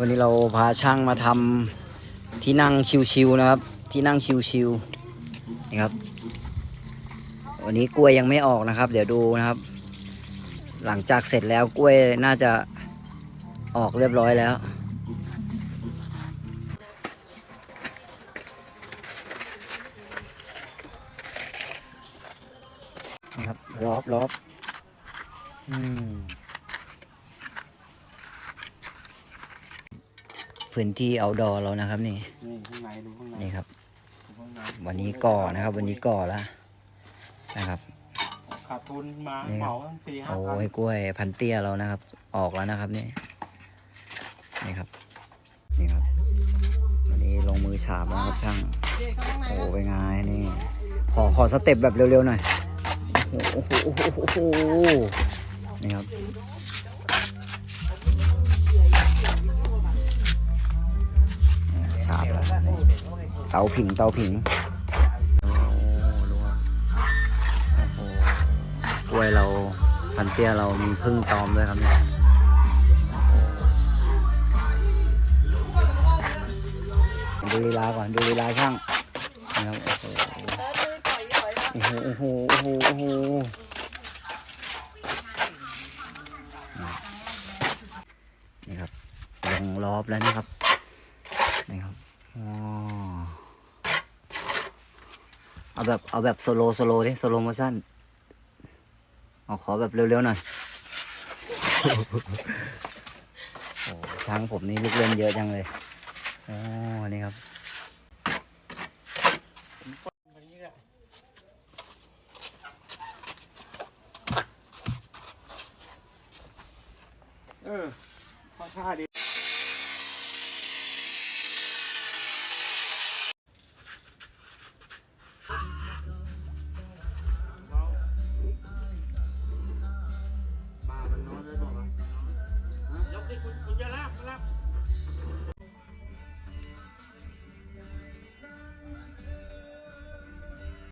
วันนี้เราพาช่างมาทำที่นั่งชิวๆนะครับ ที่นั่งชิวๆนี่ครับ วันนี้กล้วยยังไม่ออกนะครับ เดี๋ยวดูนะครับ หลังจากเสร็จแล้วกล้วยน่าจะออกเรียบร้อยแล้ว นะครับรอบรอบอืม พื้นที่เอาดอเรานะครับ นี่นี่ข้างในดูข้างในนี่ครับ ดูข้างในวันนี้ก่อนะครับ วันนี้ก่อแล้วนะครับ ขาดทุนมานี่ครับเหมาตั้งสี่ห้าโอ้พันยกล้วยพันเตี้ยเรานะครับ ออกแล้วนะครับนี่นี่ครับ นี่ครับ วันนี้ลงมือฉาบแล้วครับช่าง โอ้เป็นไงนี่ ขอขอสเต็ปแบบเร็วๆหน่อย โอ้โหโอ้โหโอ้โหนี่ครับ ฉาบแล้วเตาผิงเตาผิงโอ้ดูครับโอ้โหกล้วยเราพันเตี้ยเรามีพึ่งตอมด้วยครับเนี่ยดูลีลาก่อนดูลีลาช่างนะครับโอ้โหโอ้โหโอ้โหโอ้โหนี่ครับลงรอบแล้วนะครับนี่ครับ เอาแบบเอาแบบโซโลโซโลดิโซโลโมชั่นเอาขอแบบเร็วๆหน่อย โอ้ช้างผมนี่ลูกเล่นเยอะจังเลยอ๋อนี่ครับเออ